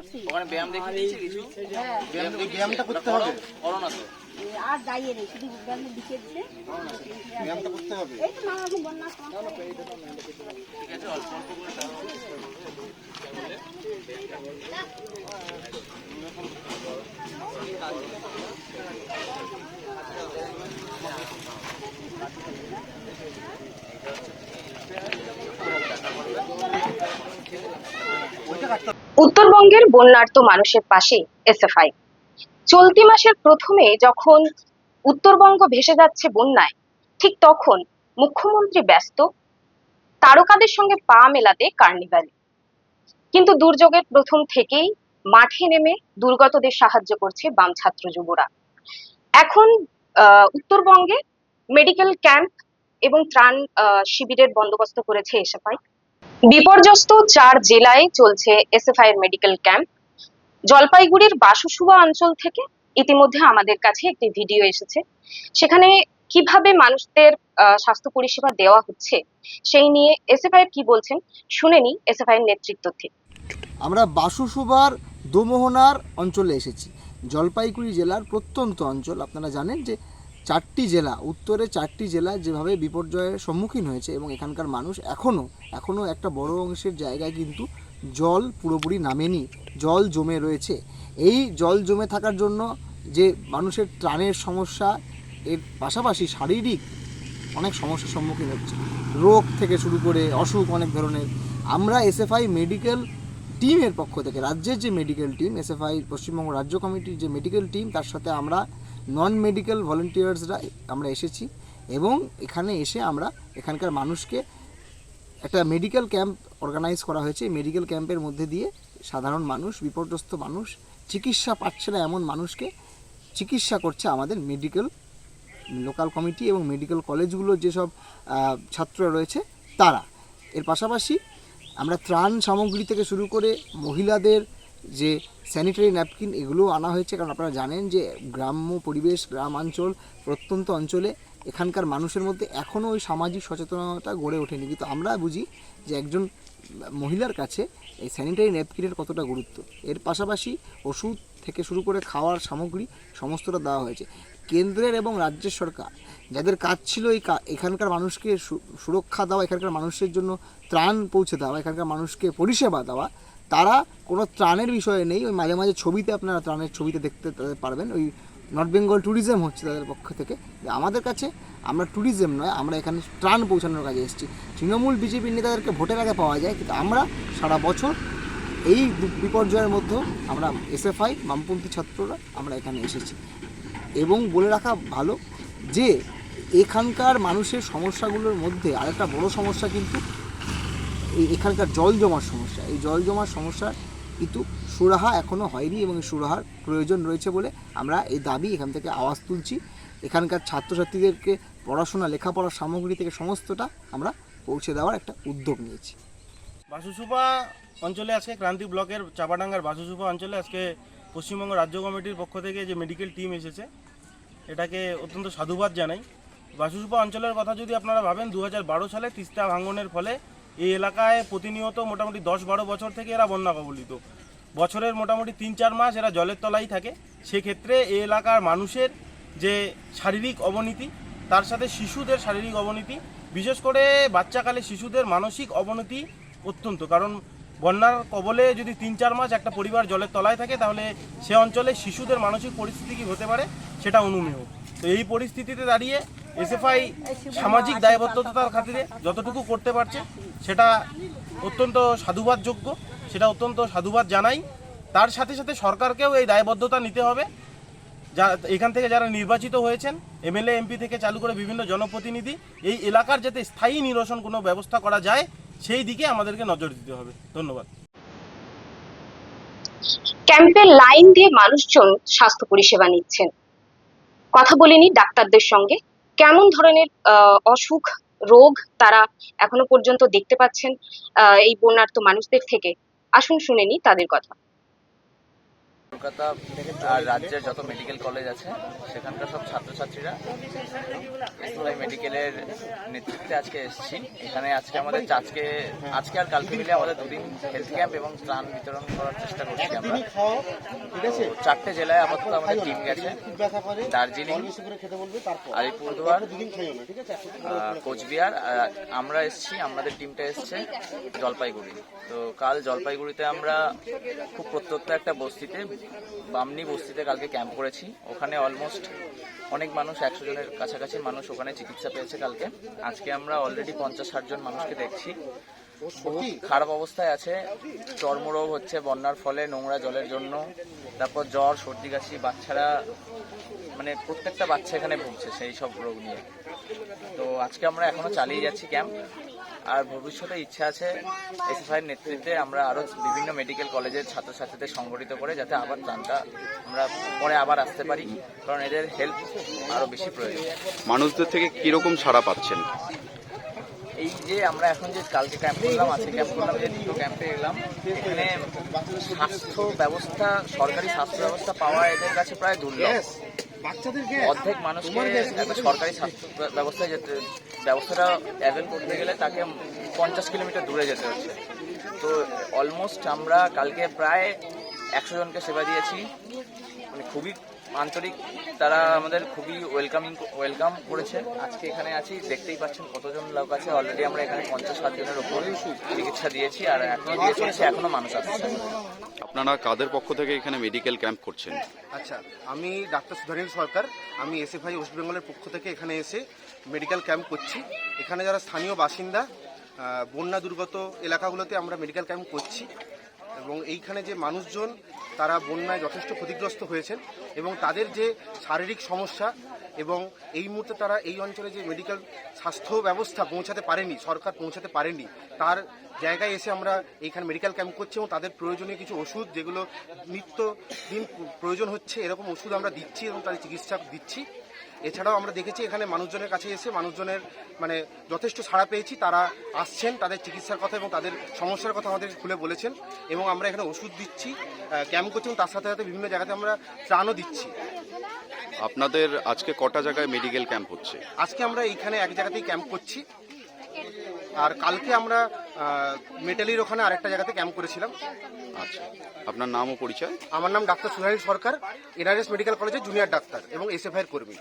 করছি। ওখানে ব্যায়াম দেখিয়ে দিয়েছে কিছু? হ্যাঁ। ব্যায়াম? ব্যায়ামটা করতে হবে। করো না তো। আর দাঁড়িয়ে নেই শুধু ব্যায়াম লিখে দিলে ব্যায়ামটা করতে হবে। এই তো নানা রকম বন্যা ঠিক আছে অল্প অল্প করে উত্তরবঙ্গের বন্যার্ত মানুষের পাশে এসএফআই। চলতি মাসের প্রথমে যখন উত্তরবঙ্গ ভেসে যাচ্ছে বন্যায়, ঠিক তখন মুখ্যমন্ত্রী ব্যস্ত, তারকাদের সঙ্গে পা মেলাতে কার্নিভালে। কিন্তু দুর্যোগের প্রথম থেকেই মাঠে নেমে দুর্গতদের সাহায্য করছে বাম ছাত্র যুবরা। এখন উত্তরবঙ্গে মেডিকেল ক্যাম্প এবং ত্রাণ শিবিরের বন্দোবস্ত করেছে এসএফআই। বিপর্যস্ত চার জেলায় চলছে এসএফআই এর মেডিকেল ক্যাম্প। জলপাইগুড়ির বাসুসুবা অঞ্চল থেকে ইতিমধ্যে আমাদের কাছে একটি ভিডিও এসেছে। সেখানে কীভাবে মানুষদের স্বাস্থ্য পরিষেবা দেওয়া হচ্ছে, সেই নিয়ে এসএফআই কি বলছেন, শুনে নি এসএফআই এর নেতৃত্ব থেকে। আমরা বাসুসুবার দোমোহনার অঞ্চলে এসেছি। জলপাইগুড়ি জেলার প্রত্যন্ত অঞ্চল। আপনারা জানেন যে চারটি জেলা, উত্তরে চারটি জেলা যেভাবে বিপর্যয়ের সম্মুখীন হয়েছে এবং এখানকার মানুষ এখনও এখনও একটা বড় অংশের জায়গায় কিন্তু জল পুরোপুরি নামেনি, জল জমে রয়েছে। এই জল জমে থাকার জন্য যে মানুষের ত্রাণের সমস্যা, এর পাশাপাশি শারীরিক অনেক সমস্যার সম্মুখীন হচ্ছে। রোগ থেকে শুরু করে অসুখ অনেক ধরনের। আমরা এসএফআই মেডিকেল টিমের পক্ষ থেকে, রাজ্যের যে মেডিকেল টিম এসএফআই পশ্চিমবঙ্গ রাজ্য কমিটির যে মেডিকেল টিম তার সাথে আমরা নন মেডিকেল ভলেন্টিয়ার্সরা আমরা এসেছি এবং এখানে এসে আমরা এখানকার মানুষকে একটা মেডিকেল ক্যাম্প অর্গানাইজ করা হয়েছে। মেডিকেল ক্যাম্পের মধ্যে দিয়ে সাধারণ মানুষ, বিপর্যস্ত মানুষ, চিকিৎসা পাচ্ছে না এমন মানুষকে চিকিৎসা করছে আমাদের মেডিকেল লোকাল কমিটি এবং মেডিকেল কলেজগুলোর যেসব ছাত্ররা রয়েছে তারা। এর পাশাপাশি আমরা ত্রাণ সামগ্রী থেকে শুরু করে মহিলাদের যে স্যানিটারি ন্যাপকিন এগুলো আনা হয়েছে, কারণ আপনারা জানেন যে গ্রাম্য পরিবেশ, গ্রামাঞ্চল, প্রত্যন্ত অঞ্চলে এখানকার মানুষের মধ্যে এখনও ওই সামাজিক সচেতনতা গড়ে ওঠেনি। কিন্তু আমরা বুঝি যে একজন মহিলার কাছে এই স্যানিটারি ন্যাপকিনের কতটা গুরুত্ব। এর পাশাপাশি ওষুধ থেকে শুরু করে খাওয়ার সামগ্রী সমস্তটা দেওয়া হয়েছে। কেন্দ্রের এবং রাজ্যের সরকার যাদের কাজ ছিল এই এখানকার মানুষকে সুরক্ষা দেওয়া, এখানকার মানুষের জন্য ত্রাণ পৌঁছে দেওয়া, এখানকার মানুষকে পরিষেবা দেওয়া তারা কোনো ত্রাণের বিষয়ে নেই। ওই মাঝে মাঝে ছবিতে আপনারা ত্রাণের ছবিতে দেখতে পারবেন। ওই নর্থ বেঙ্গল ট্যুরিজম হচ্ছে তাদের পক্ষ থেকে। আমাদের কাছে আমরা ট্যুরিজম নয়, আমরা এখানে ত্রাণ পৌঁছানোর কাজে এসেছি। তৃণমূল বিজেপির নেতাদেরকে ভোটের আগে পাওয়া যায়, কিন্তু আমরা সারা বছর এই বিপর্যয়ের মধ্যেও আমরা এসএফআই বামপন্থী ছাত্ররা আমরা এখানে এসেছি। এবং বলে রাখা ভালো যে এখানকার মানুষের সমস্যাগুলোর মধ্যে আরেকটা বড় সমস্যা কিন্তু এখানকার জল জমার সমস্যা। এই জল জমার সমস্যা কিন্তু সুরাহা এখনও হয়নি এবং সুরাহার প্রয়োজন রয়েছে বলে আমরা এই দাবি এখান থেকে আওয়াজ তুলছি। এখানকার ছাত্রছাত্রীদেরকে পড়াশোনা, লেখাপড়ার সামগ্রী থেকে সমস্তটা আমরা পৌঁছে দেওয়ার একটা উদ্যোগ নিয়েছি। বাসুসুপা অঞ্চলে আজকে ক্রান্তি ব্লকের চাপাডাঙ্গার বাসুসুপা অঞ্চলে আজকে পশ্চিমবঙ্গ রাজ্য কমিটির পক্ষ থেকে যে মেডিকেল টিম এসেছে, এটাকে অত্যন্ত সাধুবাদ জানাই। বাসুসুপা অঞ্চলের কথা যদি আপনারা ভাবেন দু হাজার বারো সালে তিস্তা ভাঙনের ফলে এই এলাকায় প্রতিনিয়ত মোটামুটি দশ বারো বছর থেকে এরা বন্যা কবলিত। বছরের মোটামুটি তিন চার মাস এরা জলের তলায় থাকে। সেক্ষেত্রে এই এলাকার মানুষের যে শারীরিক অবনতি, তার সাথে শিশুদের শারীরিক অবনতি, বিশেষ করে বাচ্চাকালে শিশুদের মানসিক অবনতি অত্যন্ত। কারণ বন্যার কবলে যদি তিন চার মাস একটা পরিবার জলের তলায় থাকে, তাহলে সে অঞ্চলে শিশুদের মানসিক পরিস্থিতি কী হতে পারে? সেটা অনুমেয়। তো এই পরিস্থিতিতে দাঁড়িয়ে এসএফআই সামাজিক দায়বদ্ধতার খাতিরে যতটুকু করতে পারছে, সেটা অত্যন্ত সাধুবাদযোগ্য, সেটা অত্যন্ত সাধুবাদ জানাই। তার সাথে সাথে সরকারকেও এই দায়বদ্ধতা নিতে হবে। যা, এখান থেকে যারা নির্বাচিত হয়েছেন, এমএলএ, এমপি থেকে চালু করে বিভিন্ন জনপ্রতিনিধি, এই এলাকার যাতে স্থায়ী নিরসন কোনো ব্যবস্থা করা যায়, সেই দিকে আমাদেরকে নজর দিতে হবে। ধন্যবাদ। ক্যাম্পে লাইন দিয়ে মানুষজন স্বাস্থ্য পরিষেবা নিচ্ছেন। কথা বলিনি ডাক্তারদের সঙ্গে। কেমন ধরনের অসুখ, রোগ তারা এখনও পর্যন্ত দেখতে পাচ্ছেন এই বন্যার্ত মানুষদের থেকে? আসুন শুনে নি তাদের কথা। কলকাতা আর রাজ্যের যত মেডিকেল কলেজ আছে সেখানকার সব ছাত্রছাত্রীরা এসআই মেডিকেলের নেতৃত্বে আজকে এসেছি। এখানে আজকে আমাদের আজকে আজকে আর কালকে মিলে আমাদের দুদিন হেলথ ক্যাম্প এবং ত্রাণ বিতরণ করার চেষ্টা করছি আমরা। ঠিক আছে? চারটে জেলায় আপাতত আমাদের টিম গেছে। দার্জিলিং আলিপুরদুয়ার কোচবিহার আমরা এসেছি আমাদের টিমটা এসছে জলপাইগুড়ি। তো কাল জলপাইগুড়িতে আমরা খুব প্রত্যন্ত একটা বস্তিতে বামনি বস্তিতে কালকে ক্যাম্প করেছি। ওখানে অলমোস্ট অনেক মানুষ একশো জনের কাছাকাছি মানুষ ওখানে চিকিৎসা পেয়েছে কালকে। আজকে আমরা অলরেডি পঞ্চাশ ষাট জন মানুষকে দেখছি। বহু খারাপ অবস্থায় আছে। চর্মরোগ হচ্ছে বন্যার ফলে নোংরা জলের জন্য। তারপর জ্বর সর্দি কাশি বাচ্চারা মানে প্রত্যেকটা বাচ্চা এখানে ভুগছে সেই সব রোগ নিয়ে। তো আজকে আমরা এখনও চালিয়ে যাচ্ছি ক্যাম্প। আর ভবিষ্যতে ইচ্ছা আছে এসএফআইয়ের নেতৃত্বে আমরা আরও বিভিন্ন মেডিকেল কলেজের ছাত্রছাত্রীদের সংগঠিত করে যাতে আবার ত্রাণটা আমরা পরে আবার আসতে পারি। কারণ এদের হেল্প আরও বেশি প্রয়োজন। মানুষদের থেকে কীরকম সাড়া পাচ্ছেন? এই যে আমরা এখন যে কালকে ক্যাম্প করলাম আজকে ক্যাম্প করলাম যে দুটো ক্যাম্পে এলাম এখানে স্বাস্থ্য ব্যবস্থা সরকারি স্বাস্থ্য ব্যবস্থা পাওয়া এদের কাছে প্রায় দুর্লভ। অর্ধেক মানুষকে একটা সরকারি স্বাস্থ্য ব্যবস্থায় যেতে ব্যবস্থাটা অ্যাভেল করতে গেলে তাকে পঞ্চাশ কিলোমিটার দূরে যেতে হচ্ছে। তো অলমোস্ট আমরা কালকে প্রায় একশো জনকে সেবা দিয়েছি। মানে খুবই আন্তরিক তারা আমাদের খুবই ওয়েলকামিং ওয়েলকাম করেছে। আজকে এখানে আছি দেখতেই পাচ্ছেন কতজন লোক আছে। অলরেডি আমরা এখানে পঞ্চাশ ষাট জনের উপরে চিকিৎসা দিয়েছি আর এখনও দিয়ে চলেছে এখনও মানুষ আসছে আপনারা কাদের পক্ষ থেকে এখানে মেডিকেল ক্যাম্প করছেন? আচ্ছা আমি ডাক্তার সুধানীল সরকার। আমি এসএফআই ওয়েস্ট বেঙ্গলের পক্ষ থেকে এখানে এসে মেডিকেল ক্যাম্প করছি। এখানে যারা স্থানীয় বাসিন্দা বন্যা দুর্গত এলাকাগুলোতে আমরা মেডিকেল ক্যাম্প করছি। এবং এইখানে যে মানুষজন তারা বন্যায় যথেষ্ট ক্ষতিগ্রস্ত হয়েছেন এবং তাদের যে শারীরিক সমস্যা এবং এই মুহূর্তে তারা এই অঞ্চলে যে মেডিকেল স্বাস্থ্য ব্যবস্থা পৌঁছাতে পারেনি, সরকার পৌঁছাতে পারেনি, তার জায়গায় এসে আমরা এইখানে মেডিকেল ক্যাম্প করছি এবং তাদের প্রয়োজনীয় কিছু ওষুধ যেগুলো নিত্য দিন প্রয়োজন হচ্ছে, এরকম ওষুধ আমরা দিচ্ছি এবং তাদের চিকিৎসা দিচ্ছি। এছাড়াও আমরা দেখেছি এখানে মানুষজনের কাছে এসে মানুষজনের মানে যথেষ্ট সাড়া পেয়েছি তারা আসছেন তাদের চিকিৎসার কথা এবং তাদের সমস্যার কথা আমাদের খুলে বলেছেন এবং আমরা এখানে ওষুধ দিচ্ছি ক্যাম্প করছি তার সাথে সাথে বিভিন্ন জায়গাতে আমরা ত্রাণও দিচ্ছি। আপনাদের আজকে কটা জায়গায় মেডিকেল ক্যাম্প হচ্ছে? আজকে আমরা এইখানে এক জায়গাতেই ক্যাম্প করছি। আর কালকে আমরা মেটালির ওখানে আরেকটা জায়গাতে ক্যাম্প করেছিলাম। আচ্ছা। আপনার নাম ও পরিচয়? আমার নাম doctor Sudhanil Sarkar NRS medical কলেজের জুনিয়র ডাক্তার এবং এসএফআইয়ের কর্মী।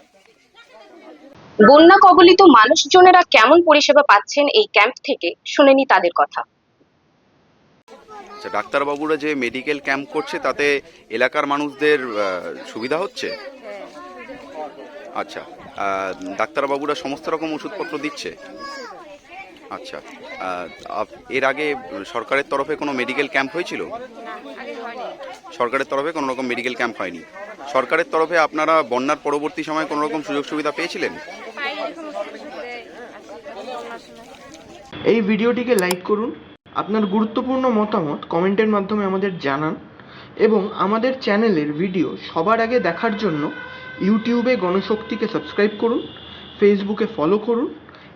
বন্যা কবলিত মানুষজনেরা কেমন পরিষেবা পাচ্ছেন এই ক্যাম্প থেকে শুনেনি তাদের কথা। আচ্ছা ডাক্তারবাবুরা যে মেডিকেল ক্যাম্প করছে তাতে এলাকার মানুষদের সুবিধা হচ্ছে? আচ্ছা ডাক্তারবাবুরা সমস্ত রকম ওষুধপত্র দিচ্ছে? আচ্ছা এর আগে সরকারের তরফে কোনো মেডিকেল ক্যাম্প হয়েছিল? সরকারের তরফে কোনো রকম মেডিকেল ক্যাম্প হয়নি। সরকারের তরফে আপনারা বন্যার পরবর্তী সময়ে কোনো রকম সুযোগ সুবিধা পেয়েছিলেন? এই ভিডিওটিকে লাইক করুন, আপনার গুরুত্বপূর্ণ মতামত কমেন্টের মাধ্যমে আমাদের জানান এবং আমাদের চ্যানেলের ভিডিও সবার আগে দেখার জন্য ইউটিউবে গণশক্তিকে সাবস্ক্রাইব করুন ফেসবুকে ফলো করুন